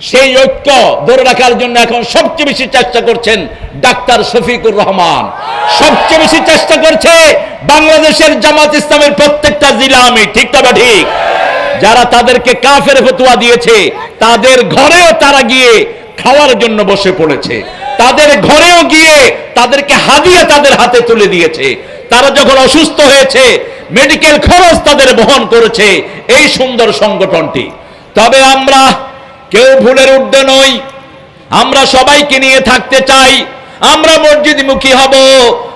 সেই ঐক্য ধরে রাখার জন্য এখন সবচেয়ে বেশি চেষ্টা করছেন ডাক্তার শফিকুর রহমান। সবচেয়ে বেশি চেষ্টা করছে বাংলাদেশের জামাত ইসলামের প্রত্যেকটা জেলা আমি ঠিক তবে ঠিক? যারা তাদেরকে কাফের ফতুয়া দিয়েছে, তাদের ঘরেও তারা গিয়ে খাওয়ার জন্য বসে পড়েছে। তাদের ঘরেও গিয়ে তাদেরকে হাদিয়ে তাদের হাতে তুলে দিয়েছে। তারা যখন অসুস্থ হয়েছে মেডিকেল খরচ তাদের বহন করেছে। এই সুন্দর সংগঠনটি। তবে আমরা কেউ ভুলের ঊর্ধ্বে নই। আমরা সবাইকে নিয়ে থাকতে চাই। আমরা মসজিদমুখী হব।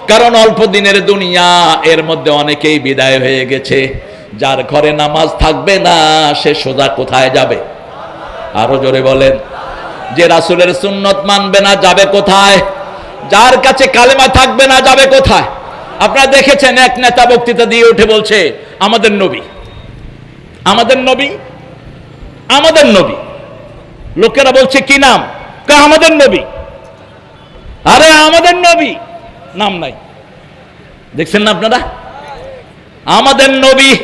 কারণ অল্প দিনের দুনিয়া, এর মধ্যে অনেকেই বিদায় হয়ে গেছে। যার ঘরে নামাজ থাকবে না, সে সোজা কোথায় যাবে? আরও জোরে বলেন। যে রাসুলের সুন্নত মানবে না, যাবে কোথায়? যার কাছে কালেমা থাকবে না, যাবে কোথায়? আপনারা দেখেছেন, এক নেতা বক্তৃতা দিয়ে উঠে বলছে, আমাদের নবী। আমাদের নবী? আমাদের নবী। লোকেরা বলছে, কি নাম? কয়, আমাদের নবী। আরে, আমাদের নবী। নাম নাই। দেখছেন না আপনারা? আমাদের নবী।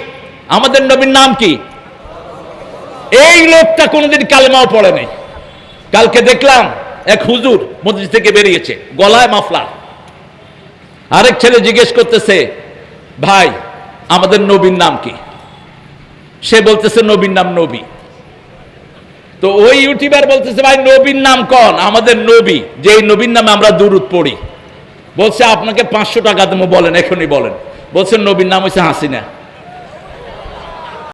আমাদের নবীর নাম কি? এই লোকটা কোনোদিন কালেমাও পড়ে নাই। কালকে দেখলাম এক হুজুর মসজিদ থেকে বেরিয়েছে, গলায় মাফলা আরেক ছেলে জিজ্ঞেস করতেছে, ভাই, আমাদের নবীর নাম কি? সে বলতেছে, নবীর নাম নবী। তো ওই ইউটিউবার বলতেছে, ভাই, নবীর নাম কন? আমাদের নবী। যে নবীর নামে আমরা দুরুদ পড়ি। বলছে, আপনাকে পাঁচশো টাকা দেবো, বলেন, এখনই বলেন। বলছেন নবীর নাম হচ্ছে হাসিনা।